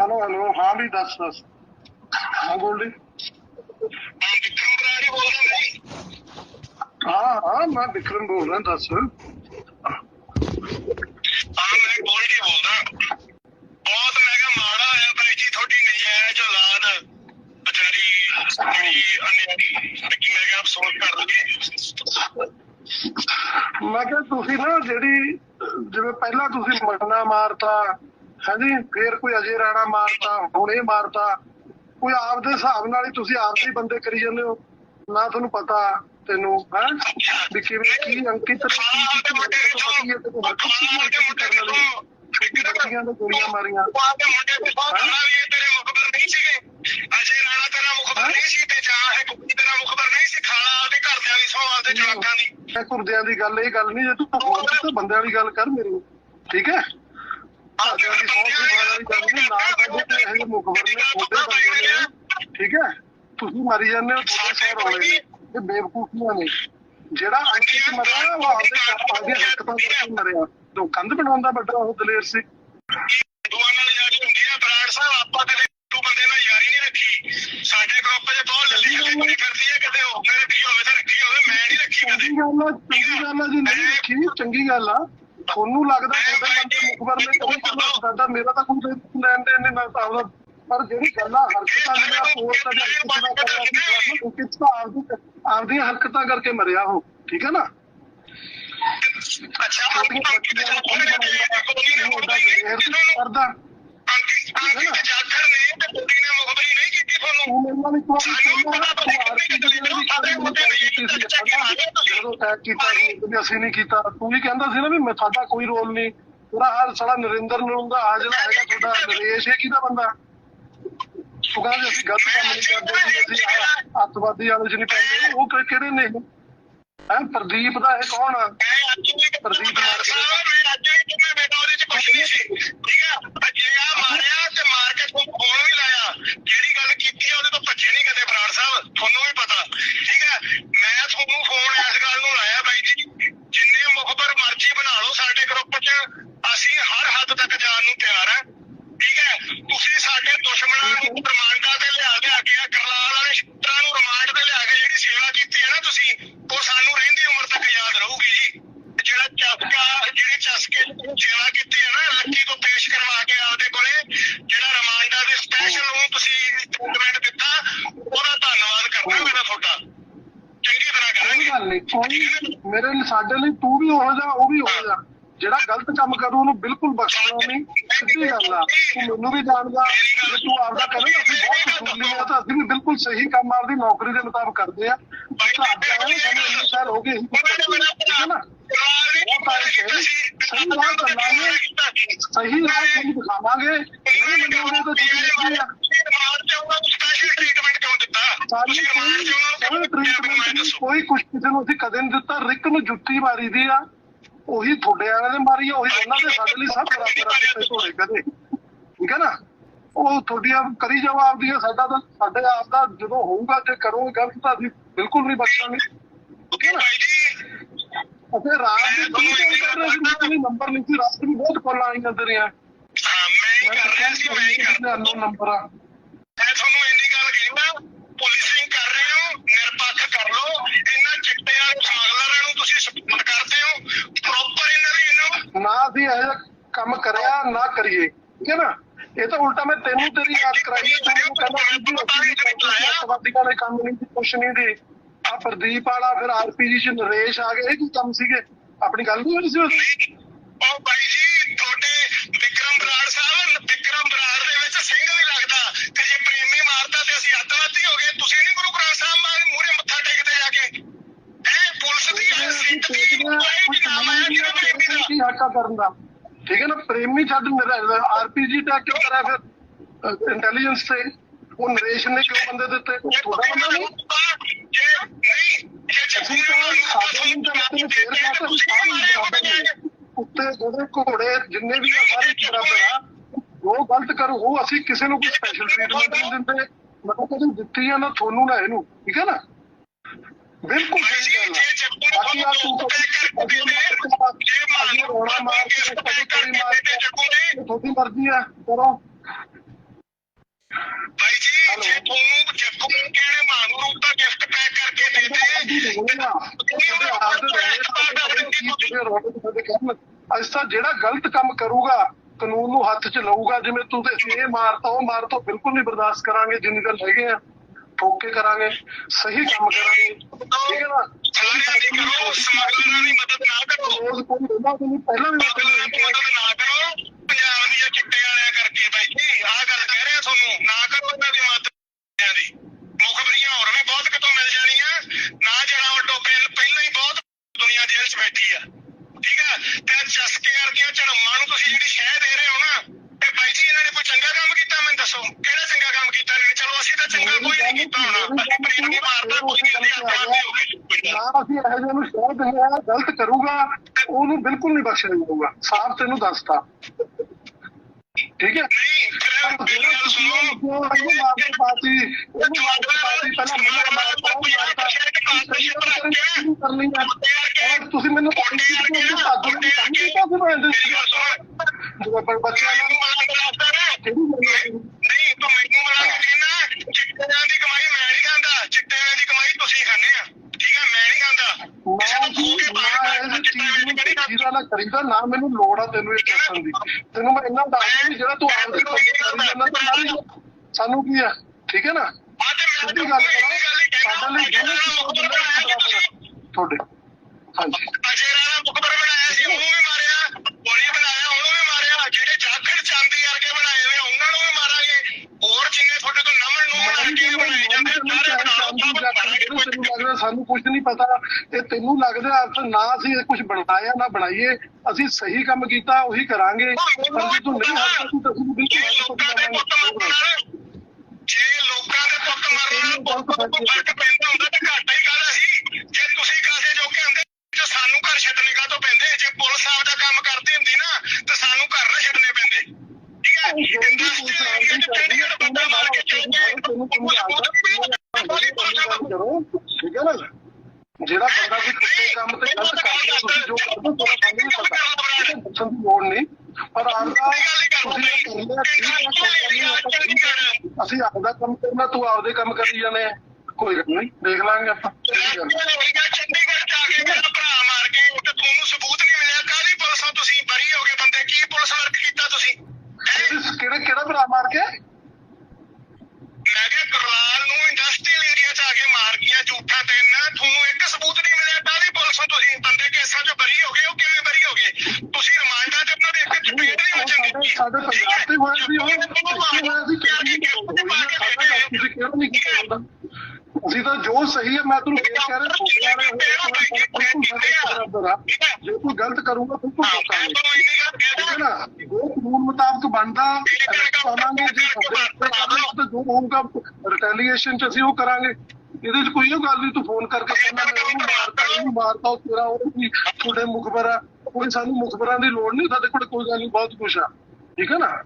Hello hello ਹਾਂ ਵੀ ਦੱਸ ਦੱਸ। ਹਾਂ ਗੋਲਡੀ ਵਿਕਰਮ ਬਰਾੜੀ ਬੋਲਦਾ ਨਹੀਂ ਹਾਂ ਹਾਂ ਮੈਂ ਵਿਕਰਮ ਬੋਲ ਰਿਹਾ ਦੱਸ। ਹਾਂ ਮੈਂ ਗੋਲਡੀ ਬੋਲਦਾ ਬਹੁਤ ਮੈਂ ਕਿਹਾ ਮਾੜਾ ਹੋਇਆ ਜੀ ਤੁਹਾਡੀ ਨਜਾਇਜ਼ ਔਲਾਦ। ਵਿਚਾਰੀ ਬੜੀ ਅਨਿਆਰੀ ਲੱਗੀ ਮੈਂ ਕਿਹਾ ਅਫਸੋਸ ਕਰ ਲਈਏ ਮੈਂ ਕਿਹਾ ਤੁਸੀਂ ਨਾ ਜਿਹੜੀ ਜਿਵੇਂ ਪਹਿਲਾਂ ਤੁਸੀਂ ਮਟਨਾ ਮਾਰਤਾ ਹਾਂਜੀ ਫੇਰ ਕੋਈ ਅਜੇ ਰਾਣਾ ਮਾਰਤਾ ਹੁਣ ਇਹ ਮਾਰਤਾ। ਕੋਈ ਆਪਦੇ ਹਿਸਾਬ ਨਾਲ ਹੀ ਤੁਸੀਂ ਆਪਦੇ ਹੀ ਬੰਦੇ ਕਰੀ ਜਾਂਦੇ ਹੋ। ਨਾ ਤੁਹਾਨੂੰ ਪਤਾ ਤੈਨੂੰ ਹੈ? ਵੀ ਕਿਵੇਂ ਕੀ ਅੰਕਿਤ ਨੇ ਕੀ ਕੀਤੀ ਪਤਾ ਹੀ ਤੇ ਕੋਈ ਹਰਕਤ ਕੀ ਹਰਕਤ ਕਰਨ ਵਾਲੀ। ਬੱਚੀਆਂ ਦੇ ਗੋਲੀਆਂ ਮਾਰੀਆਂ। ਬਾਅਦ ਦੇ ਮੁੰਡੇ ਤੇ ਬਹੁਤ ਬੜਾ ਵੀ ਇਹ ਤੇਰੇ ਮੁਖਬਰ ਨਹੀਂ ਸੀਗੇ। ਅਜੇ ਰਾਣਾ ਤੇਰਾ ਮੁਖਬਰ ਨਹੀਂ ਸੀ ਤੇ ਜਾਂ ਇਹ ਕੁੜੀ ਤੇਰਾ ਮੁਖਬਰ ਨਹੀਂ ਸੀ ਖਾਲਾ ਆਪਦੇ ਘਰਦਿਆਂ ਦੀ ਸੌ ਆਪਦੇ ਜਵਾਕਾਂ ਦੀ। ਮੈਂ ਦੀ ਗੱਲ ਇਹ ਗੱਲ ਨਹੀਂ ਜੇ ਤੂੰ ਬੰਦਿਆਂ ਦੀ ਗੱਲ ਕਰ ਮੇਰੇ। ਠੀਕ ਹੈ? ਘਰਦਿਆਂ ਦੀ ਸੌ ਦੀ ਵਾਲੀ ਗੱਲ ਨਹੀਂ ਨਾ ਸਾਡੇ ਤੇ ਇਹ ਜਿਹੇ ਮੁਖਬਰ ਨੇ ਛੋਟੇ ਬੰਦੇ ਨੇ। ਠੀਕ ਹੈ? ਤੁਸੀਂ ਮਰੀ ਜਾਂਦੇ ਹੋ ਤੁਹਾਡੇ ਸੌ ਰੋਲੇ ਨੇ। ਇਹ ਬੇਵਕੂਫੀਆਂ ਨੇ। ਜਿਹੜਾ ਅੰਕਿਤ ਮਰਿਆ ਉਹ ਆਪਦੇ ਆਪਦੀ ਹਰਕਤਾਂ ਕਰਕੇ ਮਰਿਆ। ਜੋ ਕੰਧ ਬਣਾਉਂਦਾ ਵੱਡਾ ਉਹ ਦਲੇਰ ਸੀ। ਦੁਆ ਨਾਲ ਯਾਰੀ ਹੁੰਦੀ ਆ ਬਰਾੜ ਸਾਹਿਬ ਆਪਾਂ ਕਦੇ ਤੂੰ ਬੰਦੇ ਨਾਲ ਯਾਰੀ ਨਹੀਂ ਰੱਖੀ। ਸਾਡੇ ਗਰੁੱਪ 'ਚ ਬਹੁਤ ਲੱਲੀ ਜਾਂਦੀ ਕੁੜੀ ਫਿਰਦੀ ਆ ਕਿਤੇ ਉਹ ਨੇ ਰੱਖੀ ਹੋਵੇ ਤਾਂ ਰੱਖੀ ਹੋਵੇ ਮੈਂ ਨਹੀਂ ਰੱਖੀ ਕਦੇ। ਚੰਗੀ ਗੱਲ ਆ ਚੰਗੀ ਗੱਲ ਆ ਜੀ ਨਹੀਂ ਰੱਖੀ। ਚੰਗੀ ਗੱਲ ਆ। ਤੁਹਾਨੂੰ ਲੱਗਦਾ ਤੁਹਾਡੇ ਬੰਦੇ ਮੁਖਬਰ ਨੇ ਕੋਈ ਕਰਨਾ ਸਾਡਾ ਮੇਰਾ ਤਾਂ ਕੋਈ ਲੈਣ ਦੇਣ ਨਹੀਂ ਮੈਂ ਆਪਦਾ ਪਰ ਜਿਹੜੀ ਗੱਲਾਂ ਹਰਕਤਾਂ ਜਿਹੜੀਆਂ ਪੋਸਟ ਦਾ ਕਿਸੇ ਦਾ ਕਰਨਾ ਉਹ ਕਿਸ ਦਾ ਆਪਦੀ ਆਪਦੀਆਂ ਹਰਕਤਾਂ ਕਰਕੇ ਮਰਿਆ ਉਹ ਠੀਕ ਹੈ ਨਾ? ਅੱਛਾ ਬੱਚੀਆਂ ਨੂੰ ਕਰਦਾ। ਨਹੀਂ ਅਸੀਂ ਨਹੀਂ ਕੀਤਾ ਤੂੰ ਵੀ ਕਹਿੰਦਾ ਸੀ ਨਾ ਵੀ ਮੈਂ ਸਾਡਾ ਕੋਈ ਰੋਲ ਨਹੀਂ। ਹਾਲ ਸਾਲਾ ਨਰਿੰਦਰ ਨੂੰ ਦਾ ਆ ਜਿਹੜਾ ਹੈਗਾ ਤੁਹਾਡਾ ਨਰੇਸ਼ ਹੈ ਕਿਹਦਾ ਬੰਦਾ? ਤੂੰ ਕਹਿੰਦਾ ਅਸੀਂ ਗਲਤ ਕੰਮ ਨਹੀਂ ਕਰਦੇ ਜੀ ਅਸੀਂ ਆਹ ਅੱਤਵਾਦੀ ਵਾਲੇ ਚ ਨਹੀਂ ਪੈਂਦੇ ਉਹ ਕਿ- ਕਿਹੜੇ ਨੇ? ਹੈ ਪ੍ਰਦੀਪ ਦਾ ਇਹ ਕੌਣ ਆ? ਪ੍ਰਦੀਪ ਮਾਰ ਕੇ ਮੈਂ ਅੱਜ ਵੀ ਕਿਹਾ ਬੇਟਾ ਉਹਦੇ 'ਚ ਕੁਝ ਨਹੀਂ ਸੀ। ਠੀਕ ਆ? ਜੇ ਆ ਮਾਰਿਆ ਤੇ ਮਾਰ ਕੇ ਤੁਹਾਨੂੰ ਫੋਨ ਵੀ ਲਾਇਆ। ਜਿਹੜੀ ਗੱਲ ਕੀਤੀ ਆ ਉਹਦੇ ਤੋਂ ਭੱਜੇ ਨਹੀਂ ਕਦੇ ਬਰਾੜ ਸਾਹਿਬ ਤੁਹਾਨੂੰ ਵੀ ਪਤਾ। ਠੀਕ ਆ? ਮੈਂ ਤੁਹਾਨੂੰ ਫੋਨ ਇਸ ਗੱਲ ਨੂੰ ਲਾਇਆ ਬਾਈ ਜੀ ਜਿੰਨੇ ਮੁਖਬਰ ਮਰਜ਼ੀ ਬਣਾ ਲਓ ਸਾਡੇ ਗਰੁੱਪ 'ਚ ਅਸੀਂ ਹਰ ਹੱਦ ਤੱਕ ਜਾਣ ਨੂੰ ਤਿਆਰ ਆ। ਠੀਕ ਹੈ? ਤੁਸੀਂ ਸਾਡੇ ਦੁਸ਼ਮਣਾਂ ਨੂੰ ਰਿਮਾਂਡਾਂ ਤੇ ਲਿਆ ਲਿਆ ਕੇ ਆ ਕਰਲਾਲ ਵਾਲੇ ਸ਼ਿੱਤਰਾਂ ਨੂੰ ਰਿਮਾਂਡ ਤੇ ਲਿਆ ਕੇ ਜਿਹੜੀ ਸੇਵਾ ਕੀਤੀ ਹੈ ਨਾ ਤੁਸੀਂ ਉਹ ਸਾਨੂੰ ਰਹਿੰਦੀ ਉਮਰ ਤੱਕ ਯਾਦ ਰਹੂਗੀ ਜੀ। ਜਿਹੜਾ ਚਸਕਾ ਜਿਹੜੇ ਚਸਕੇ ਸੇਵਾ ਕੀਤੀ ਹੈ ਨਾ ਲੱਕੀ ਤੋਂ ਪੇਸ਼ ਕਰਵਾ ਕੇ ਆਪਦੇ ਕੋਲੇ ਜਿਹੜਾ ਰਿਮਾਂਡਾਂ ਦੇ ਸਪੈਸ਼ਲ ਨੂੰ ਤੁਸੀਂ ਸਟੇਟਮੈਂਟ ਦਿੱਤਾ ਉਹਦਾ ਧੰਨਵਾਦ ਕਰਦਾ ਮੇਰਾ ਤੁਹਾਡਾ। ਚੰਗੀ ਤਰ੍ਹਾਂ ਕਰਾਂਗੇ। ਕੋਈ ਮੇਰੇ ਸਾਡੇ ਲਈ ਤੂੰ ਵੀ ਹੋ ਜਾ ਉਹ ਵੀ ਹੋ। ਜਾ। ਜਿਹੜਾ ਗਲਤ ਕੰਮ ਕਰੂ ਉਹਨੂੰ ਬਿਲਕੁਲ ਬਖਸ਼ਣਾ ਨਹੀਂ। ਸਿੱਧੀ ਗੱਲ ਆ ਤੂੰ ਮੈਨੂੰ ਵੀ ਜਾਣਦਾ ਤੂੰ ਆਪਦਾ ਕਰੇ ਅਸੀਂ ਬਹੁਤ ਕਸੂਰਲੀ ਆ, ਤਾਂ ਅਸੀਂ ਵੀ ਬਿਲਕੁਲ ਸਹੀ ਕੰਮ ਆਪਦੀ ਨੌਕਰੀ ਦੇ ਮੁਤਾਬਕ ਕਰਦੇ ਆ। ਤਾਂ ਅੱਜ ਆਏ, ਸਾਨੂੰ ਇੰਨੇ ਸਾਲ ਹੋ ਗਏ ਠੀਕ ਹੈ ਨਾ? ਬਹੁਤ ਆਏ ਸਹੀ ਸਹੀ ਰਾਹ ਚੱਲਾਂਗੇ, ਸਹੀ ਰਾਹ ਤੁਹਾਨੂੰ ਦਿਖਾਵਾਂਗੇ। ਨਹੀਂ ਮੰਨੋਗੇ ਤਾਂ ਤੁਸੀਂ ਆ? ਕੋਈ ਕੋਈ ਕੁਛ ਕਿਸੇ ਨੂੰ ਅਸੀਂ ਕਦੇ ਨਹੀਂ ਦਿੱਤਾ, ਰਿਕ ਨੂੰ ਜੁੱਤੀ ਮਾਰੀ ਦੀ ਆ। ਉਹੀ ਤੁਹਾਡੇ ਵਾਲਿਆਂ ਨੇ ਮਾਰੀ ਉਹੀ ਉਹਨਾਂ ਦੇ ਸਾਡੇ ਲਈ ਸਭ ਬਰਾਬਰ ਆ ਕਿਸੇ ਧੋੜੇ ਕਦੇ। ਠੀਕ ਹੈ ਨਾ? ਉਹ ਤੁਹਾਡੀਆਂ ਕਰੀ ਜਾਓ ਆਪਦੀਆਂ ਸਾਡਾ ਤਾਂ ਸਾਡੇ ਆਪ ਦਾ ਜਦੋਂ ਹੋਊਗਾ ਜੇ ਕਰੋਗੇ ਗਲਤ ਤਾਂ ਅਸੀਂ ਬਿਲਕੁਲ ਨਹੀਂ ਬਖਸ਼ਾਂਗੇ ਠੀਕ ਹੈ ਨਾ? ਅਤੇ ਰਾਤ ਦੇ ਕੀ ਕਰ ਰਹੇ ਸੀ ਕੋਈ ਨੰਬਰ ਨਹੀਂ ਸੀ ਰਾਤ ਨੂੰ ਬਹੁਤ ਕਾਲਾਂ ਆਈਆਂ ਤੇਰੀਆਂ। ਮੈਂ ਤਾਂ ਕਹਿ ਸੀ ਮੈਂ ਹੀ ਨੰਬਰ ਆ। ਪੁਲਿਸਿੰਗ ਕਰ ਰਹੇ ਹੋ ਨਿਰਪੱਖ ਕਰ ਲਓ ਇਹਨਾਂ ਚਿੱਟਿਆਂ ਸਮਗਲਰਾਂ ਨੂੰ ਤੁਸੀਂ ਸਪੋਰਟ ਕਰਦੇ ਹੋ ਪ੍ਰੋਪਰ ਇਹਨਾਂ ਦੀ ਇਹਨਾਂ ਨਾ ਅਸੀਂ ਇਹ ਜਿਹਾ ਕੰਮ ਕਰਿਆ ਨਾ ਕਰੀਏ। ਠੀਕ ਹੈ ਨਾ? ਇਹ ਤਾਂ ਉਲਟਾ ਮੈਂ ਤੈਨੂੰ ਤੇਰੀ ਯਾਦ ਕਰਾਈ ਹੈ ਤੂੰ ਮੈਨੂੰ ਕਹਿੰਦਾ ਵੀ ਅਸੀਂ ਨਹੀਂ ਅੱਤਵਾਦੀਆਂ ਦੇ ਕੰਮ ਨਹੀਂ ਸੀ ਕੁਛ ਨਹੀਂ ਦੀ ਆ ਪ੍ਰਦੀਪ ਵਾਲਾ ਫਿਰ ਆਰਪੀਜੀ ਚ ਨਰੇਸ਼ ਆ ਗਏ ਇਹ ਕੀ ਕੰਮ ਸੀਗੇ? ਆਪਣੀ ਗੱਲ ਨਹੀਂ ਹੋਈ ਸੀ ਉਹ ਬਾਈ ਜੀ ਤੁਹਾਡੇ ਵਿਕਰਮ ਬਰਾੜ ਸਾਹਿਬ ਵਿਕਰਮ ਬਰਾੜ ਦੇ ਵਿੱਚ ਸਿੰਘ ਵੀ ਲੱਗਦਾ ਤੇ ਜੇ ਪ੍ਰੇਮੀ ਮਾਰਦਾ ਤੇ ਅਸੀਂ ਅੱਤਵਾਦੀ ਹੋ ਗਏ ਤੁਸੀਂ ਨਹੀਂ ਗੁਰੂ ਗ੍ਰੰਥ ਸਾਹਿਬ ਮਾਰ ਮੂਹਰੇ ਮੱਥਾ ਟੇਕਦੇ ਜਾ ਕੇ ਇਹ ਪੁਲਿਸ ਦੀ ਇਹ ਸਿੱਟ ਦੀ ਕੋਈ ਨਾਮ ਆਇਆ ਜਿਹੜਾ ਹਾਕਾ ਕਰਨ ਦਾ। ਠੀਕ ਹੈ ਨਾ ਪ੍ਰੇਮੀ ਛੱਡ ਮੇਰਾ ਆਰਪੀਜੀ ਟੈਕ ਕਿਉਂ ਕਰਿਆ ਫਿਰ? ਇੰਟੈਲੀਜੈਂਸ ਤੇ। ਉਹ ਨਰੇਸ਼ ਨੇ ਕਿਉਂ ਬੰਦੇ ਦਿੱਤੇ? ਉਹ ਥੋੜਾ ਬੰਦਾ ਨਹੀਂ। ਅਸੀਂ ਤਾਂ ਸਾਡੇ ਤਾਂ ਫੇਰ ਸਾਰੇ ਉੱਤੇ ਜਿਹੜੇ ਘੋੜੇ ਜਿੰਨੇ ਵੀ ਆ ਸਾਰੇ ਬਰਾਬਰ ਆ ਉਹ ਗਲਤ ਕਰੋ। ਉਹ ਅਸੀਂ ਕਿਸੇ ਨੂੰ ਕੋਈ ਸਪੈਸ਼ਲ ਟ੍ਰੀਟਮੈਂਟ ਨਹੀਂ ਦਿੰਦੇ। ਮੈਂ ਤਾਂ ਕਦੇ ਦਿੱਤੀ ਆ ਨਾ ਤੁਹਾਨੂੰ ਨਾ ਇਹਨੂੰ। ਠੀਕ ਹੈ ਨਾ? ਬਿਲਕੁਲ ਸਹੀ ਗੱਲ ਆ। ਬਾਕੀ ਆ ਤੂੰ ਰੋਣਾ ਮਾਰ ਕੇ ਕਦੀ ਕੋਈ ਮਾਰ ਕੇ ਇਹ ਤੁਹਾਡੀ ਮਰਜ਼ੀ ਆ ਕਰੋ। ਭਾਈ ਜੀ ਜੇ ਤੁਹਾਨੂੰ ਜੱਗੂ ਕਿਹੜੇ ਮਾਨ ਰੂਪ ਦਾ ਗਿਫਟ ਪੈਕ ਕਰਕੇ ਦੇ ਦੇ ਅੱਜ ਤਾਂ ਜਿਹੜਾ ਗਲਤ ਕੰਮ ਕਰੂਗਾ ਕਾਨੂੰਨ ਨੂੰ ਹੱਥ 'ਚ ਲਊਗਾ ਜਿਵੇਂ ਤੂੰ ਤੇ ਇਹ ਮਾਰਤਾ ਉਹ ਮਾਰ ਤੋਂ ਬਿਲਕੁਲ ਨਹੀਂ ਬਰਦਾਸ਼ਤ ਕਰਾਂਗੇ ਜਿੰਨੀ ਗੱਲ ਹੈਗੇ ਆ। ਠੋਕ ਕਰਾਂਗੇ ਸਹੀ ਕੰਮ ਕਰਾਂਗੇ। ਠੀਕ ਹੈ ਨਾ? ਕਰੋ ਸਮਗਲਰਾਂ ਦੀ ਮਦਦ ਨਾ ਕਰੋ। ਰੋਜ਼ ਕੋਈ ਉਹਨਾਂ ਨੂੰ ਪਹਿਲਾਂ ਵੀ ਮੈਂ ਸਮਗਲਰਾਂ ਇਹ ਕਿਹਾ ਮਦਦ ਨਾ ਕਰੋ। ਪੰਜਾਬ ਦੀਆਂ ਚਿੱਟੇ ਵਾਲਿਆਂ ਕਰਕੇ ਬਾਈ ਜੀ ਆਹ ਗੱਲ ਕਹਿ ਰਿਹਾ ਤੁਹਾਨੂੰ ਨਾ ਕਰੋ ਉਹਨਾਂ ਦੀ ਮਦਦ ਦੀ। ਮੁਖਬਰੀਆਂ ਹੋਰ ਵੀ ਬਹੁਤ ਕਿਤੋਂ ਮਿਲ ਜਾਣੀਆਂ। ਨਾ ਉਹ ਟੋਪੇ ਪਹਿਲਾਂ ਹੀ ਬਹੁਤ ਦੁਨੀਆ ਜੇਲ੍ਹ 'ਚ ਬੈਠੀ ਆ। ਠੀਕ ਹੈ ਤੇ ਚਸਕੇ ਵਰਗੀਆਂ ਝੜਮਾਂ ਨੂੰ ਤੁਸੀਂ ਜਿਹੜੀ ਸ਼ਹਿ ਦੇ ਰਹੇ ਹੋ ਨਾ, ਤੇ ਬਾਈ ਜੀ ਇਹਨਾਂ ਨੇ ਕੋਈ ਚੰਗਾ ਕੰਮ ਕੀਤਾ? ਮੈਨੂੰ ਦੱਸੋ, ਕਿਹੜਾ ਚੰਗਾ ਕੰਮ ਕੀਤਾ ਇਹਨਾਂ ਨੇ? ਚਲੋ, ਅਸੀਂ ਤਾਂ ਚੰਗਾ ਕੋਈ ਨਹੀਂ ਕੀਤਾ ਹੋਣਾ। ਅਸੀਂ ਪ੍ਰੀਤ ਨੂੰ ਮਾਰਦਾ, ਕੋਈ ਨਹੀਂ ਅਸੀਂ ਆਪਣੇ ਹੋ ਗਏ ਨਾ। ਅਸੀਂ ਇਹੋ ਜਿਹੇ ਨੂੰ ਸ਼ਹਿਰ ਦਿੰਦੇ ਗਲਤ ਕਰੂਗਾ, ਉਹਨੂੰ ਬਿਲਕੁਲ ਨਹੀਂ ਬਖਸ਼ਿਆ ਜਾਊਗਾ। ਸਾਫ਼ ਤੈਨੂੰ ਦੱਸਤਾ। ਠੀਕ ਹੈ? ਨਹੀਂ ਫਿਰ ਮੇਰੀ ਗੱਲ ਸੁਣੋ ਇਹਨੂੰ ਮਾਰਦੇ ਪਾਤੀ ਇਹਨੂੰ ਮਾਰਦੇ ਪਾਤੀ ਪਹਿਲਾਂ ਮੈਨੂੰ ਮਾਰਦਾ ਉਹ ਮਾਰਦਾ ਸ਼ੁਰੂ ਕਰਨੀ ਹੈ ਔਰ ਤੁਸੀਂ ਮੈਨੂੰ ਮੇਰੀ ਗੱਲ ਸੁਣ ਬੱਚਿਆਂ ਮੈਨੂੰ ਨੂੰ ਮਲਾ ਕੇ ਦੱਸਦਾ ਨਾ ਕਿਹੜੀ ਗੱਲ ਨਹੀਂ ਤੂੰ ਮੈਨੂੰ ਮਲਾ ਕੇ ਕਹਿਣਾ ਚਿੱਟਿਆਂ ਦੀ ਕਮਾਈ ਮੈਂ ਨਹੀਂ ਖਾਂਦਾ ਚਿੱਟਿਆਂ ਦੀ ਕਮਾਈ ਤੁਸੀਂ ਖਾਂਦੇ ਆ ਠੀਕ ਹੈ ਮੈਂ ਨਹੀਂ ਖਾਂਦਾ ਕਿਸੇ ਮੈਂ ਨੂੰ ਖੋ ਕੇ ਮੈਂ ਪਾਣਾ ਇਹ ਚੀਜ਼ ਨੂੰ ਚੀਜ਼ਾਂ ਨਾ ਮੈਨੂੰ ਲੋੜ ਆ ਤੈਨੂੰ ਇਹ ਦੱਸਣ ਦੀ। ਤੈਨੂੰ ਮੈਂ ਇੰਨਾ ਦੱਸਦਾ ਵੀ ਜਿਹੜਾ ਤੂੰ ਜਾਂਦਾ ਤਾਂ ਮਾਰੀ ਸਾਨੂੰ ਕੀ ਆ? ਠੀਕ ਹੈ ਨਾ? ਸਿੱਧੀ ਗੱਲ ਕਰੋ ਸਾਡੇ ਲਈ ਕਹਿਣਾ ਦੋਨੋਂ ਮੁਖਬਰ ਬਣਾਇਆ ਜੀ ਤੁਸੀਂ ਤੁਹਾਡੇ ਹਾਂਜੀ ਅਜੇਰਾ ਦਾ ਮੁਖਬਰ ਬਣਾਇਆ ਸੀ ਉਹਨੂੰ ਵੀ ਮਾਰਿਆ ਗੋਲੀ ਬਣਾਇਆ ਉਹਨੂੰ ਵੀ ਮਾਰਿਆ ਜਿਹੜੇ ਜਾਖੜ ਚਾਂਦੀ ਵਰਗੇ ਬਣਾਏ ਹੋਏ ਉਹਨਾਂ ਨੂੰ ਵੀ ਮਾਰਾਂਗੇ ਹੋਰ ਜਿੰਨੇ ਤੁਹਾਡੇ ਤੋਂ ਨਮਨ ਨੂੰ ਬਣਾ ਕੇ ਬਣਾਏ ਜਾਂਦੇ ਆ, ਸਾਰੇ ਬਣਾਓ ਸਭ ਮਾਰਾਂਗੇ ਕੋਈ ਤੈਨੂੰ ਲੱਗਦਾ ਸਾਨੂੰ ਕੁਝ ਨਹੀਂ ਪਤਾ ਇਹ ਤੈਨੂੰ ਲੱਗਦਾ ਅਰਥ ਨਾ ਅਸੀਂ ਕੁਝ ਬਣਾਇਆ ਨਾ ਬਣਾਈਏ ਅਸੀਂ ਸਹੀ ਕੰਮ ਕੀਤਾ ਉਹੀ ਕਰਾਂਗੇ। ਪਰ ਜੇ ਤੂੰ ਨਹੀਂ ਹੱਸਦਾ ਤੂੰ ਤਾਂ ਬਿਲਕੁਲ ਲੋਕਾਂ ਦੇ ਪੁੱਤ ਮਰਨ ਨਾਲ ਜੇ ਲੋਕਾਂ ਦੇ ਪੁੱਤ ਮਰਨ ਨਾਲ ਪੁੱਤ ਨੂੰ ਫ਼ਰਕ ਪੈਂਦਾ ਹੁੰਦਾ ਤਾਂ ਘਾਟਾ ਹੀ ਗੱਲ ਸੀ ਜੇ ਤੁਸੀਂ ਕਾਸੇ ਜੋਗੇ ਹੁੰਦੇ ਤੇ ਸਾਨੂੰ ਘਰ ਛੱਡਣੇ ਕਾ ਤੋਂ ਪੈਂਦੇ ਜੇ ਪੁਲਿਸ ਆਪਦਾ ਕੰਮ ਕਰਦੀ ਹੁੰਦੀ ਨਾ ਤੇ ਸਾਨੂੰ ਘਰ ਨਾ ਛੱਡਣੇ ਪੈਂਦੇ ਠੀਕ ਹੈ ਇੰਡਸਟਰੀਅਲ ਏਰੀਆ ਚ ਚੰਡੀਗੜ੍ਹ ਬੰਦਾ ਮਾਰ ਕੇ ਚਲੇ ਗਏ ਪੁਲਿਸ ਪੁਲਿਸ ਵੀ ਨਹੀਂ ਪੁਲਿਸ ਕਰੋ ਠੀਕ ਹੈ ਨਾ ਜਿਹੜਾ ਬੰਦਾ ਵੀ ਕਿਸੇ ਕੰਮ ਤੇ ਗਲਤ ਕਰਦਾ ਤੁਸੀਂ ਜੋ ਕਰਦੇ ਹੋ ਤੁਹਾਨੂੰ ਨਹੀਂ ਪਤਾ ਦੱਸਣ ਦੀ ਲੋੜ ਨਹੀਂ ਪਰ ਆਪਦਾ ਤੁਸੀਂ ਇਹ ਕਰਨਾ ਠੀਕ ਹੈ ਕੋਈ ਗੱਲ ਨਹੀਂ ਆਪਾਂ ਕਰੀਏ। ਆਪਦਾ ਕੰਮ ਕਰਨਾ, ਤੂੰ ਆਪਦੇ ਕੰਮ ਕਰੀ ਜਾਂਦੇ ਕੋਈ ਗੱਲ ਨਹੀਂ, ਦੇਖ ਲਾਂਗੇ ਆਪਾਂ ਚੰਡੀਗੜ੍ਹ ਚ ਆ ਕੇ ਮੇਰਾ ਭਰਾ ਮਾਰ ਕੇ ਤੇ ਤੁਹਾਨੂੰ ਸਬੂਤ ਨਹੀਂ ਮਿਲਿਆ ਕਾਹਦੀ ਪੁਲਿਸੋਂ ਤੁਸੀਂ ਬਰੀ ਹੋ ਗਏ ਬੰਦੇ ਕੀ ਪੁਲਿਸ ਵਰਕ ਕੀਤਾ ਤੁਸੀਂ ਹੈਂ? ਕਿਹੜਾ ਭਰਾ ਮਾਰ ਕੇ ਮੈਂ ਕਿਹਾ ਕਰਲਾਲ ਅਸੀਂ ਤਾਂ ਜੋ ਸਹੀ ਹੈ, ਮੈਂ ਤੁਹਾਨੂੰ ਫੇਰ ਕਹਿ ਰਿਹਾ ਤੁਹਾਡੇ ਜੇ ਕੋਈ ਗਲਤ ਕਰੂਗਾ ਬਿਲਕੁਲ ਦੱਸਾਂਗੇ ਠੀਕ ਹੈ ਨਾ? ਜੋ ਕਾਨੂੰਨ ਮੁਤਾਬਕ ਬਣਦਾ, ਪਾਵਾਂਗੇ, ਜੇ ਸਾਡੇ ਉੱਤੇ ਕਰਨਾ ਤਾਂ ਜੋ ਹੋਊਗਾ ਰਿਟੈਲੀਏਸ਼ਨ ਚ ਅਸੀਂ ਉਹ ਕਰਾਂਗੇ। ਇਹਦੇ ਚ ਕੋਈ ਉਹ ਗੱਲ ਨਹੀਂ, ਤੂੰ ਫੋਨ ਕਰਕੇ ਕਹਿੰਦਾ, ਮੈਂ ਉਹਨੂੰ ਮਾਰਤਾ ਇਹਨੂੰ ਮਾਰਤਾ, ਉਹ ਤੇਰਾ ਉਹ ਵੀ ਤੁਹਾਡੇ ਮੁਖਬਰ ਆ। ਕੋਈ ਸਾਨੂੰ ਮੁਖਬਰਾਂ ਦੀ ਲੋੜ ਨਹੀਂ ਸਾਡੇ ਕੋਲ ਕੋਈ ਗੱਲ ਨਹੀਂ, ਬਹੁਤ ਕੁਛ ਆ। ਠੀਕ ਹੈ ਨਾ?